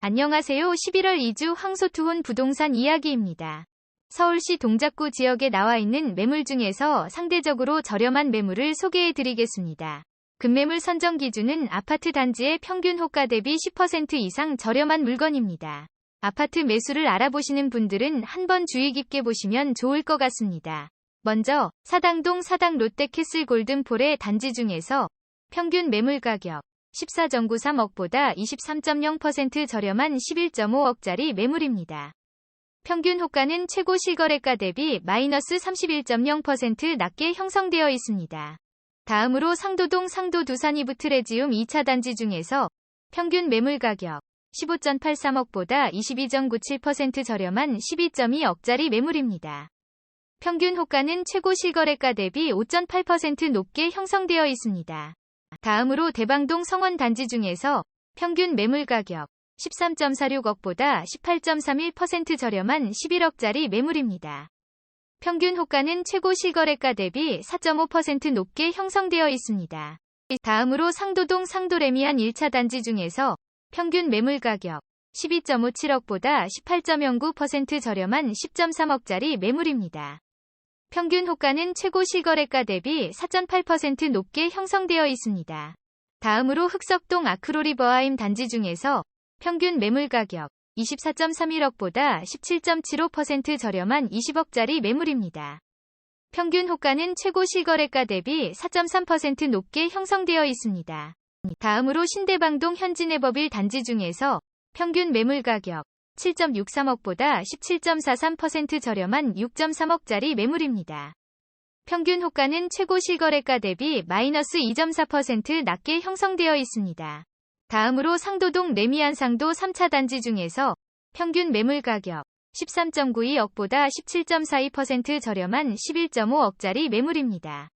안녕하세요. 11월 2주 황소투혼 부동산 이야기입니다. 서울시 동작구 지역에 나와 있는 매물 중에서 상대적으로 저렴한 매물을 소개해 드리겠습니다. 급매물 선정 기준은 아파트 단지의 평균 호가 대비 10% 이상 저렴한 물건입니다. 아파트 매수를 알아보시는 분들은 한번 주의 깊게 보시면 좋을 것 같습니다. 먼저 사당동 사당 롯데캐슬 골든폴의 단지 중에서 평균 매물 가격 14.93억보다 23.0% 저렴한 11.5억짜리 매물입니다. 평균 호가는 최고 실거래가 대비 마이너스 31.0% 낮게 형성되어 있습니다. 다음으로 상도동 상도 두산이브 트레지움 2차 단지 중에서 평균 매물 가격 15.83억보다 22.97% 저렴한 12.2억짜리 매물입니다. 평균 호가는 최고 실거래가 대비 5.8% 높게 형성되어 있습니다. 다음으로 대방동 성원 단지 중에서 평균 매물 가격 13.46억보다 18.31% 저렴한 11억짜리 매물입니다. 평균 호가는 최고 실거래가 대비 4.5% 높게 형성되어 있습니다. 다음으로 상도동 상도레미안 1차 단지 중에서 평균 매물 가격 12.57억보다 18.09% 저렴한 10.3억짜리 매물입니다. 평균 호가는 최고 실거래가 대비 4.8% 높게 형성되어 있습니다. 다음으로 흑석동 아크로리버하임 단지 중에서 평균 매물 가격 24.31억보다 17.75% 저렴한 20억짜리 매물입니다. 평균 호가는 최고 실거래가 대비 4.3% 높게 형성되어 있습니다. 다음으로 신대방동 현진해법일 단지 중에서 평균 매물 가격 7.63억보다 17.43% 저렴한 6.3억짜리 매물입니다. 평균 호가는 최고 실거래가 대비 마이너스 2.4% 낮게 형성되어 있습니다. 다음으로 상도동 레미안 상도 3차 단지 중에서 평균 매물 가격 13.92억보다 17.42% 저렴한 11.5억짜리 매물입니다.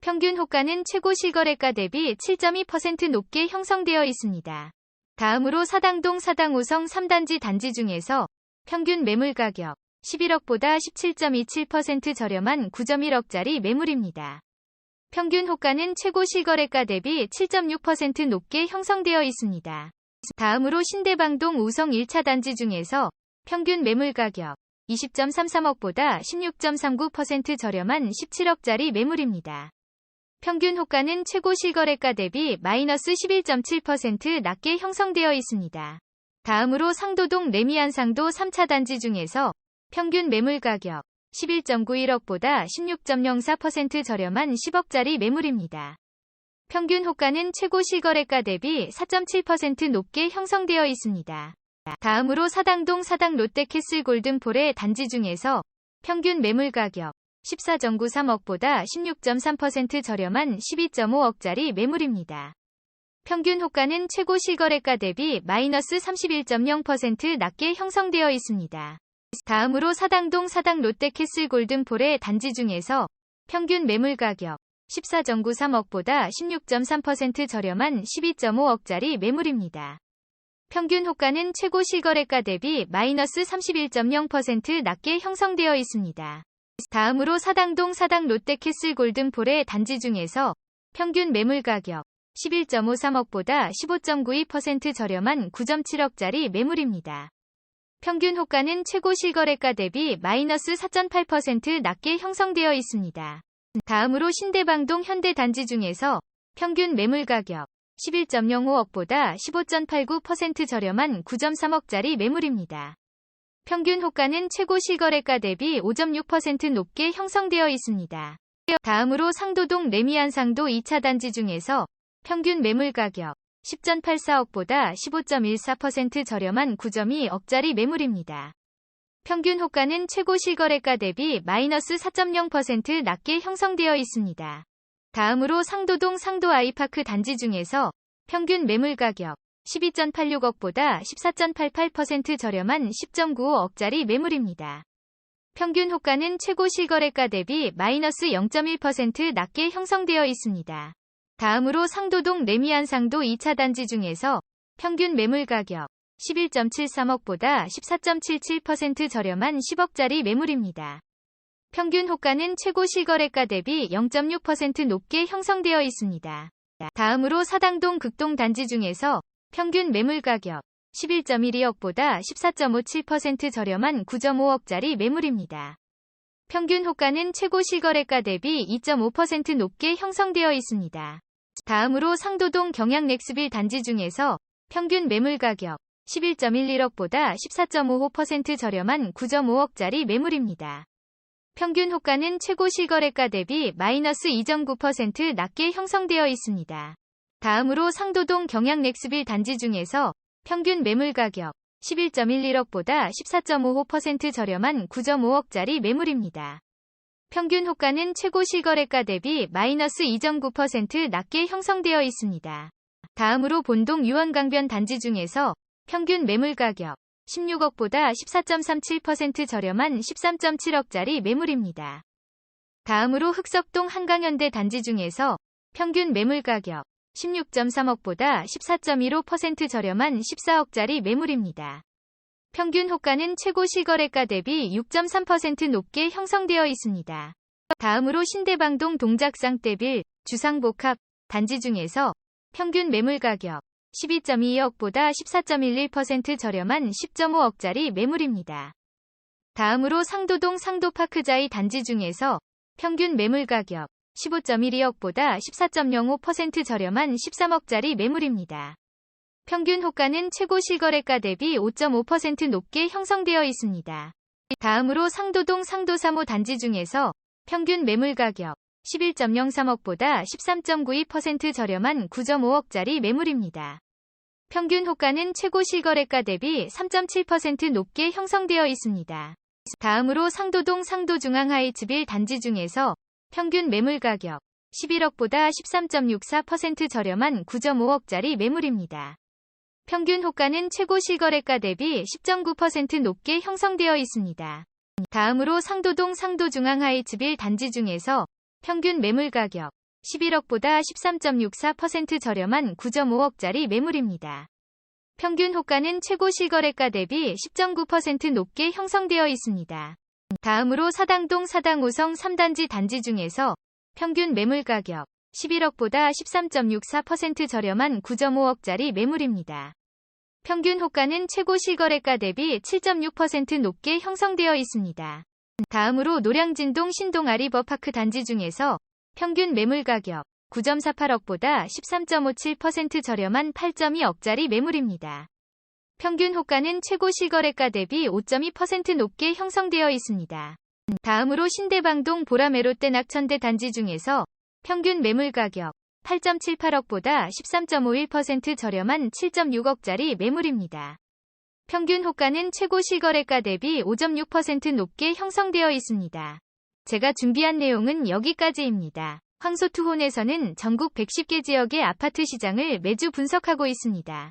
평균 호가는 최고 실거래가 대비 7.2% 높게 형성되어 있습니다. 다음으로 사당동 사당 5성 3단지 단지 중에서 평균 매물 가격 11억보다 17.27% 저렴한 9.1억짜리 매물입니다. 평균 호가는 최고 실거래가 대비 7.6% 높게 형성되어 있습니다. 다음으로 신대방동 우성 1차 단지 중에서 평균 매물 가격 20.33억보다 16.39% 저렴한 17억짜리 매물입니다. 평균 호가는 최고 실거래가 대비 마이너스 11.7% 낮게 형성되어 있습니다. 다음으로 상도동 레미안 상도 3차 단지 중에서 평균 매물 가격 11.91억보다 16.04% 저렴한 10억짜리 매물입니다. 평균 호가는 최고 실거래가 대비 4.7% 높게 형성되어 있습니다. 다음으로 사당동 사당 롯데캐슬 골든폴의 단지 중에서 평균 매물 가격 14.93억보다 16.3% 저렴한 12.5억짜리 매물입니다. 평균 호가는 최고 실거래가 대비 마이너스 31.0% 낮게 형성되어 있습니다. 다음으로 사당동 사당 롯데캐슬 골든폴의 단지 중에서 평균 매물 가격 14.93억보다 16.3% 저렴한 12.5억짜리 매물입니다. 평균 호가는 최고 실거래가 대비 마이너스 31.0% 낮게 형성되어 있습니다. 다음으로 사당동 사당 롯데캐슬 골든폴의 단지 중에서 평균 매물 가격 11.53억보다 15.92% 저렴한 9.7억짜리 매물입니다. 평균 호가는 최고 실거래가 대비 마이너스 4.8% 낮게 형성되어 있습니다. 다음으로 신대방동 현대 단지 중에서 평균 매물 가격 11.05억보다 15.89% 저렴한 9.3억짜리 매물입니다. 평균 호가는 최고 실거래가 대비 5.6% 높게 형성되어 있습니다. 다음으로 상도동 레미안 상도 2차 단지 중에서 평균 매물 가격 10.84억보다 15.14% 저렴한 9.2억짜리 매물입니다. 평균 호가는 최고 실거래가 대비 마이너스 4.0% 낮게 형성되어 있습니다. 다음으로 상도동 상도 아이파크 단지 중에서 평균 매물 가격 12.86억보다 14.88% 저렴한 10.95억짜리 매물입니다. 평균 호가는 최고 실거래가 대비 마이너스 0.1% 낮게 형성되어 있습니다. 다음으로 상도동 레미안 상도 2차 단지 중에서 평균 매물 가격 11.73억보다 14.77% 저렴한 10억짜리 매물입니다. 평균 호가는 최고 실거래가 대비 0.6% 높게 형성되어 있습니다. 다음으로 사당동 극동 단지 중에서 평균 매물 가격 11.12억보다 14.57% 저렴한 9.5억짜리 매물입니다. 평균 호가는 최고 실거래가 대비 2.5% 높게 형성되어 있습니다. 다음으로 상도동 경양 넥스빌 단지 중에서 평균 매물 가격 11.11억보다 14.55% 저렴한 9.5억짜리 매물입니다. 평균 호가는 최고 실거래가 대비 마이너스 2.9% 낮게 형성되어 있습니다. 다음으로 상도동 경양 넥스빌 단지 중에서 평균 매물 가격 11.11억보다 14.55% 저렴한 9.5억짜리 매물입니다. 평균 호가는 최고 실거래가 대비 마이너스 2.9% 낮게 형성되어 있습니다. 다음으로 본동 유원강변 단지 중에서 평균 매물 가격 16억보다 14.37% 저렴한 13.7억짜리 매물입니다. 다음으로 흑석동 한강현대 단지 중에서 평균 매물 가격 16.3억보다 14.15% 저렴한 14억짜리 매물입니다. 평균 호가는 최고 실거래가 대비 6.3% 높게 형성되어 있습니다. 다음으로 신대방동 동작상 대빌 주상복합 단지 중에서 평균 매물 가격 12.2억보다 14.11% 저렴한 10.5억짜리 매물입니다. 다음으로 상도동 상도파크자이 단지 중에서 평균 매물 가격 15.12억보다 14.05% 저렴한 13억짜리 매물입니다. 평균 호가는 최고 실거래가 대비 5.5% 높게 형성되어 있습니다. 다음으로 상도동 상도 3호 단지 중에서 평균 매물 가격 11.03억보다 13.92% 저렴한 9.5억짜리 매물입니다. 평균 호가는 최고 실거래가 대비 3.7% 높게 형성되어 있습니다. 다음으로 상도동 상도중앙하이츠빌 단지 중에서 평균 매물 가격 11억보다 13.64% 저렴한 9.5억짜리 매물입니다. 평균 호가는 최고 실거래가 대비 10.9% 높게 형성되어 있습니다. 다음으로 상도동 상도중앙하이츠빌 단지 중에서 평균 매물 가격 11억보다 13.64% 저렴한 9.5억짜리 매물입니다. 평균 호가는 최고 실거래가 대비 10.9% 높게 형성되어 있습니다. 다음으로 사당동 사당오성 3단지 단지 중에서 평균 매물 가격 11억보다 13.64% 저렴한 9.5억짜리 매물입니다. 평균 호가는 최고 실거래가 대비 7.6% 높게 형성되어 있습니다. 다음으로 노량진동 신동 아리버파크 단지 중에서 평균 매물 가격 9.48억보다 13.57% 저렴한 8.2억짜리 매물입니다. 평균 호가는 최고 실거래가 대비 5.2% 높게 형성되어 있습니다. 다음으로 신대방동 보라메롯대 낙천대 단지 중에서 평균 매물 가격 8.78억보다 13.51% 저렴한 7.6억짜리 매물입니다. 평균 호가는 최고 실거래가 대비 5.6% 높게 형성되어 있습니다. 제가 준비한 내용은 여기까지입니다. 황소투혼에서는 전국 110개 지역의 아파트 시장을 매주 분석하고 있습니다.